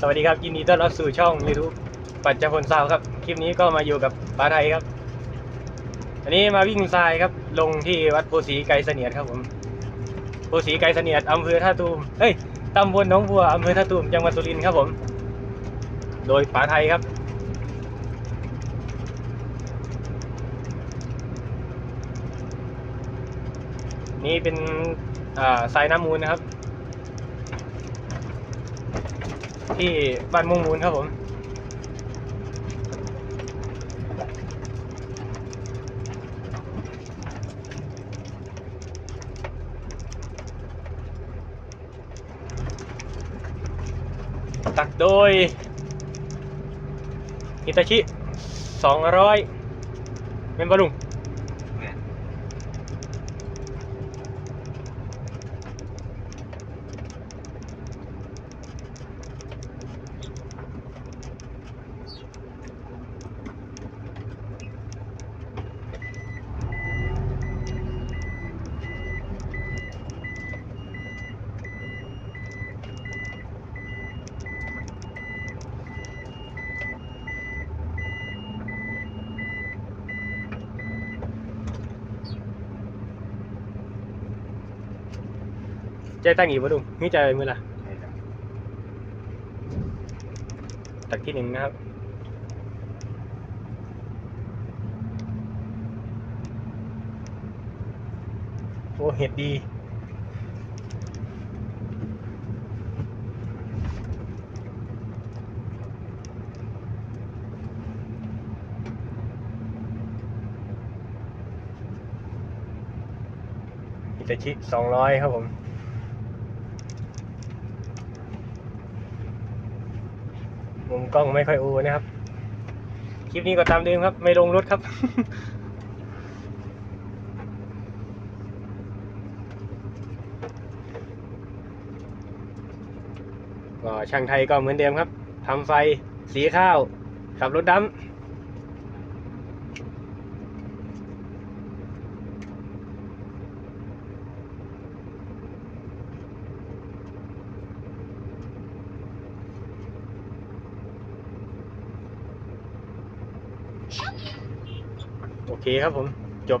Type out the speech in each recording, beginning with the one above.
สวัสดีครับยินดีต้อนรับสู่ช่อง YouTube ปัจจพลซาวครับ คลิปนี้ก็มาอยู่กับป้าไทยครับ อันนี้มาวิ่งทรายครับ ลงที่วัดโพสีไกรเสนียดครับผมโพสีไกรเสนียดอำเภอท่าตูมเอ้ยตำบลหนองบัวอำเภอท่าตูมจังหวัดสุรินทร์ครับผม โดยป้าไทยครับ นี่เป็นทรายน้ำมูลนะครับ ที่บ้านม่งมูลครับผมตักโดยฮิตาชิสองร้อยเมนบอลุง ใจตั้งอีกบ่ลุงนี่ใจมือละตักที่หนึ่งนะครับ โอ้เห็ดดีอิตาชิสองร้อยครับผม มุมกล้องไม่ค่อยโอนะครับ คลิปนี้ก็ตามเดิมครับ ไม่ลงรถครับ ก็ช่างไทยก็เหมือนเดิมครับทำไฟ สีข้าว ขับรถดำโอ เคครับผม จบ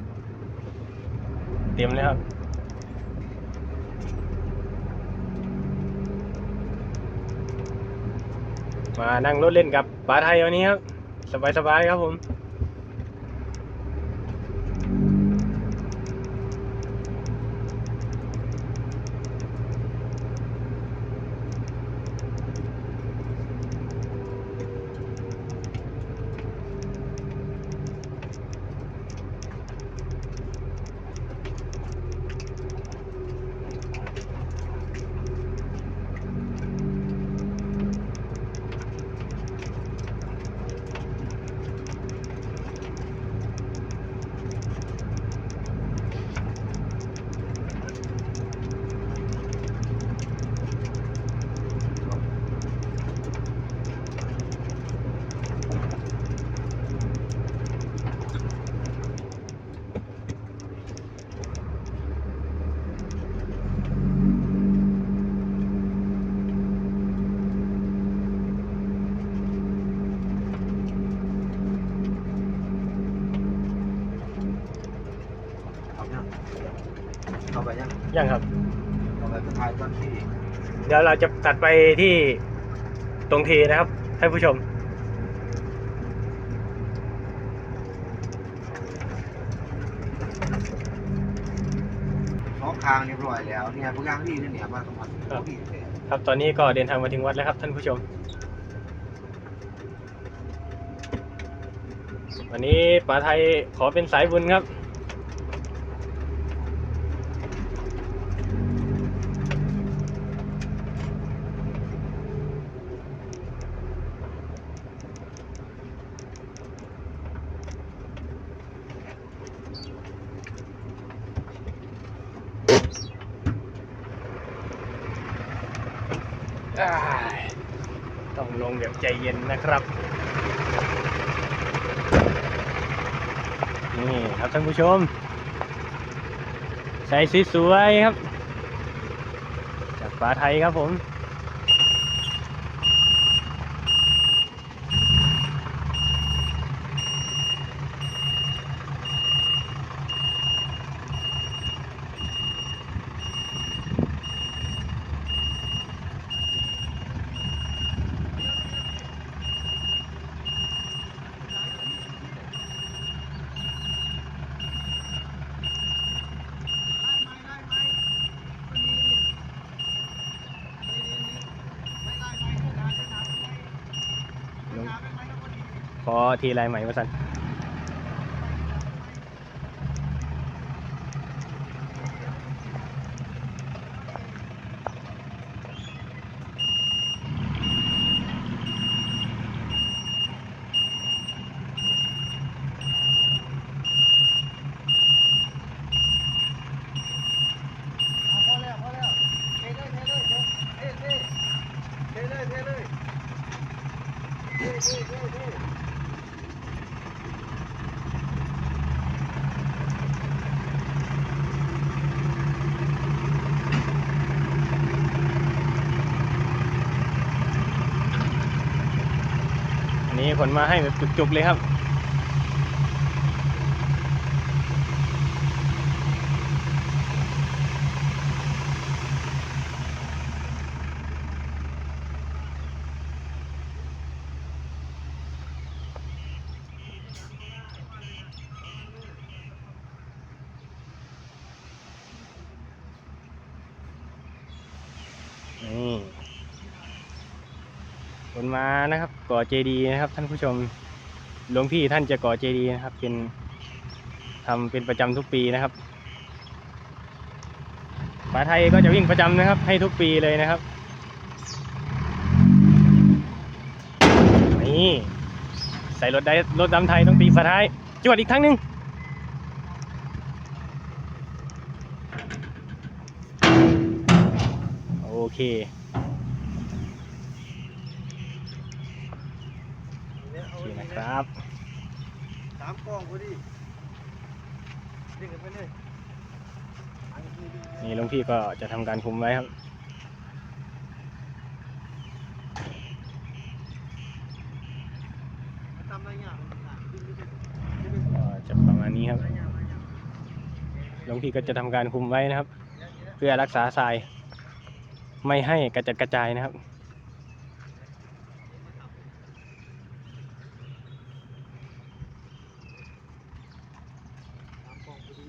เตรียมแล้วครับมานั่งรถเล่นกับป๋าไทยวันนี้ครับ สบายๆครับผม ยังยังครับเอาไปสุดท้ายตอนที่เดี๋ยวเราจะตัดไปที่ตรงเทนะครับท่านผู้ชม สองทางเรียบร้อยแล้วเนี่ยพวกย่างที่นี่เนี่ยมาสมัครครับที่เนี่ยครับตอนนี้ก็เดินทางมาถึงวัดแล้วครับ ท่านผู้ชม วันนี้ป๋าไทยขอเป็นสายบุญครับ ต้องลงแบบใจเย็นนะครับ นี่ครับท่านผู้ชม ใส่สวยๆครับ จากฝาไทยครับผม ขอทีลายใหม่มาสัน มีคนมาให้แบบจุกๆเลยครับ นี่ขน มานะครับ ก่อเจดีย์นะครับ ท่านผู้ชมหลวงพี่ท่านจะก่อเจดีย์นะครับ เป็นทำเป็นประจำทุกปีนะครับป๋าไทยก็จะวิ่งประจำนะครับ ให้ทุกปีเลยนะครับนี่ใส่รถได้รถดำไทยต้องตีฝาท้ายจวดอีกครั้งหนึ่งโอเค โอเคนะครับ สามกล้ องพอดีดึงกันไปเลยนี่หลวงพี่ก็จะทำการคุมไว้ครับจะประมาณนี้ครับหลวงพี่ก็จะทำการคุมไว้นะครับ เพื่อรักษาทราย ไม่ให้กระจัดกระจายนะครับ สามกล้องพอดี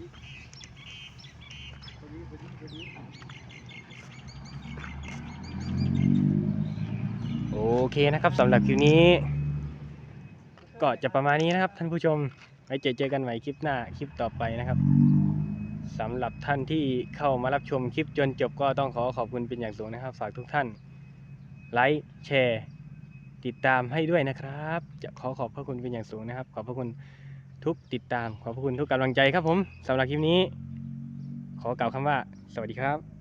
พอดีพอดีพอดี โอ เคนะครับสำหรับคลิปนี้ ก็จะประมาณนี้นะครับ ท่านผู้ชมไว้เจอเจอกันใหม่คลิปหน้าคลิปต่อไปนะครับสำหรับท่านที่เข้ามารับชมคลิปจนจบก็ต้องขอขอบคุณเป็นอย่างสูงนะครับ ฝากทุกท่านไลค์แชร์ติดตามให้ด้วยนะครับ จะขอขอบพระคุณเป็นอย่างสูงนะครับ ขอบพระคุณทุกติดตาม ขอบพระคุณทุกกำลังใจครับผมสำหรับคลิปนี้ ขอกล่าวคำว่า สวัสดีครับ